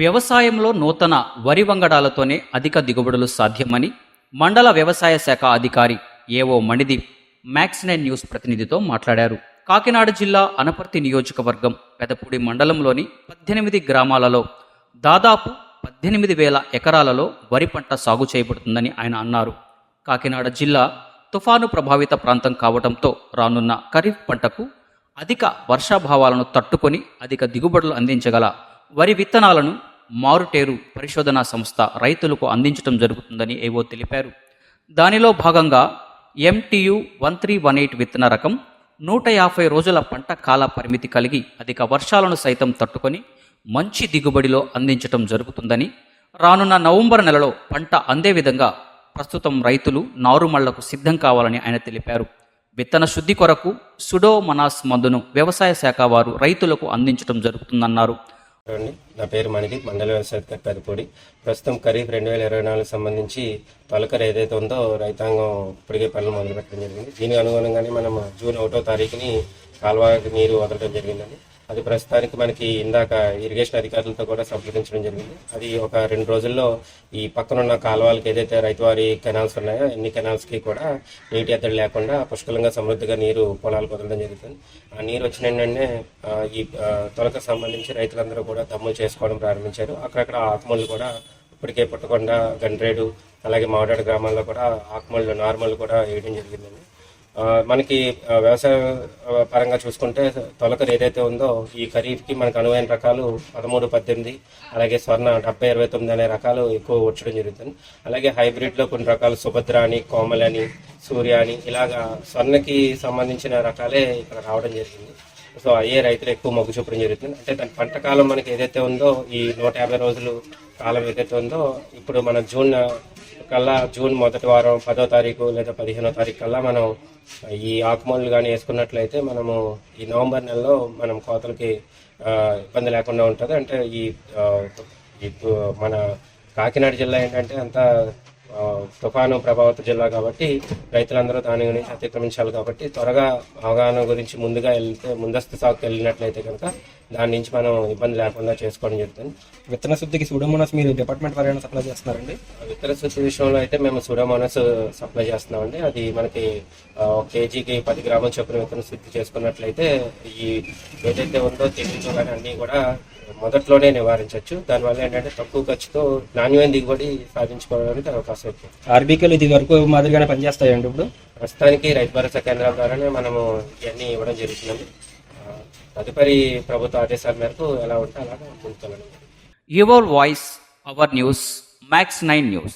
వ్యవసాయంలో నూతన వరి వంగడాలతోనే అధిక దిగుబడులు సాధ్యమని మండల వ్యవసాయ శాఖ అధికారి AO Manideep Max Nine News ప్రతినిధితో మాట్లాడారు. కాకినాడ జిల్లా అనపర్తి నియోజకవర్గం పెదపూడి మండలంలోని పద్దెనిమిది గ్రామాలలో దాదాపు పద్దెనిమిది వేల ఎకరాలలో వరి పంట సాగు చేయబడుతుందని ఆయన అన్నారు. కాకినాడ జిల్లా తుఫాను ప్రభావిత ప్రాంతం కావడంతో రానున్న ఖరీఫ్ పంటకు అధిక వర్షాభావాలను తట్టుకొని అధిక దిగుబడులు అందించగల వరి విత్తనాలను మారుటేరు పరిశోధనా సంస్థ రైతులకు అందించడం జరుగుతుందని ఏవో తెలిపారు. దానిలో భాగంగా MTU one three one eight విత్తన రకం నూట యాభై రోజుల పంట కాల పరిమితి కలిగి అధిక వర్షాలను సైతం తట్టుకొని మంచి దిగుబడిలో అందించటం జరుగుతుందని రానున్న నవంబర్ నెలలో పంట అందే విధంగా ప్రస్తుతం రైతులు నారుమళ్ళకు సిద్ధం కావాలని ఆయన తెలిపారు. విత్తన శుద్ధి కొరకు సుడోమనాస్ మందును వ్యవసాయ శాఖ వారు రైతులకు అందించడం జరుగుతుందన్నారు. నా పేరు మణిదీప్ మండల వ్యవసాయ పెద్దపూడి ప్రస్తుతం ఖరీఫ్ రెండు వేల ఇరవై నాలుగు సంబంధించి తొలకర ఏదైతే ఉందో రైతాంగం ఇప్పటికే పనులు మొదలు పెట్టడం జరిగింది. దీనికి అనుగుణంగానే మనం జూన్ ఒకటో తారీఖుని కాలువకి నీరు వదలడం జరిగిందండి. అది ప్రస్తుతానికి మనకి ఇందాక ఇరిగేషన్ అధికారులతో కూడా సంప్రదించడం జరిగింది. అది ఒక రెండు రోజుల్లో ఈ పక్కనున్న కాలువలకి ఏదైతే రైతువారి కెనాల్స్ ఉన్నాయో అన్ని కెనాల్స్కి కూడా నీటి ఎద్దడి లేకుండా పుష్కలంగా సమృద్ధిగా నీరు పొలాలు వదలడం జరుగుతుంది. ఆ నీరు వచ్చిన వెంటనే ఈ తొలక సంబంధించి రైతులందరూ కూడా దమ్ములు చేసుకోవడం ప్రారంభించారు. అక్కడక్కడ ఆకుమళ్ళు కూడా ఇప్పటికే పుట్టకొండ గండ్రేడు అలాగే మావడాడు గ్రామాల్లో కూడా ఆకుమళ్ళు నార్మల్ కూడా వేయడం జరిగిందండి. మనకి వ్యవసాయ పరంగా చూసుకుంటే తొలకరు ఏదైతే ఉందో ఈ ఖరీఫ్కి మనకు అనువైన రకాలు పదమూడు పద్దెనిమిది అలాగే స్వర్ణ డెబ్బై ఇరవై తొమ్మిది అనే రకాలు ఎక్కువ వచ్చడం జరుగుతుంది. అలాగే హైబ్రిడ్లో కొన్ని రకాలు సుభద్ర అని కోమలని సూర్య అని ఇలాగా స్వర్ణకి సంబంధించిన రకాలే ఇక్కడ రావడం జరిగింది. సో అయ్యే రైతులు ఎక్కువ మొగ్గు చూపడం జరుగుతుంది. అంటే దాని పంట కాలం మనకి ఏదైతే ఉందో ఈ నూట యాభై రోజులు కాలం ఏదైతే ఉందో ఇప్పుడు మన జూన్ కల్లా జూన్ మొదటి వారం పదో తారీఖు లేదా పదిహేనో తారీఖు కల్లా మనం ఈ ఆకుమూలలు కానీ వేసుకున్నట్లయితే మనము ఈ నవంబర్ నెలలో మనం కోతలకి ఇబ్బంది లేకుండా ఉంటుంది. అంటే ఈ మన కాకినాడ జిల్లా ఏంటంటే అంతా తుఫాను ప్రభావిత జిల్లా కాబట్టి రైతులందరూ దాని గురించి అతిక్రమించాలి కాబట్టి త్వరగా అవగాహన గురించి ముందుగా వెళ్తే ముందస్తు సాగుకు వెళ్ళినట్లయితే కనుక దాని నుంచి మనం ఇబ్బంది లేకుండా చేసుకోవడం జరుగుతుంది. విత్తన శుద్ధికి సూడోమోనాస్ మీరు డిపార్ట్మెంట్ వారైనా సప్లై చేస్తున్నారండి? విత్తన శుద్ధి విషయంలో అయితే మేము సూడోమోనస్ సప్లై చేస్తున్నామండి. అది మనకి కేజీకి పది గ్రాముల చొప్పున విత్తన శుద్ధి చేసుకున్నట్లయితే ఈ ఏదైతే ఉందో తెగులు కానీ అన్ని కూడా మొదట్లోనే నివారించవచ్చు. దానివల్ల ఏంటంటే తక్కువ ఖర్చుతో నాణ్యమైన దిగుబడి సాధించుకోవడానికి అవకాశం ఎక్కువ. ఆర్బీకేలు ఇది వరకు మాదిరిగానే పనిచేస్తాయండి ఇప్పుడు? ప్రస్తుతానికి రైతు భరోసా కేంద్రాల ద్వారానే మనము ఇవన్నీ ఇవ్వడం జరుగుతుందండి. ఆ, తదుపరి ప్రభుత్వ ఆదేశాల మేరకు ఎలా ఉంటే అలా ముందుకెళ్ళడం your voice our news Max nine news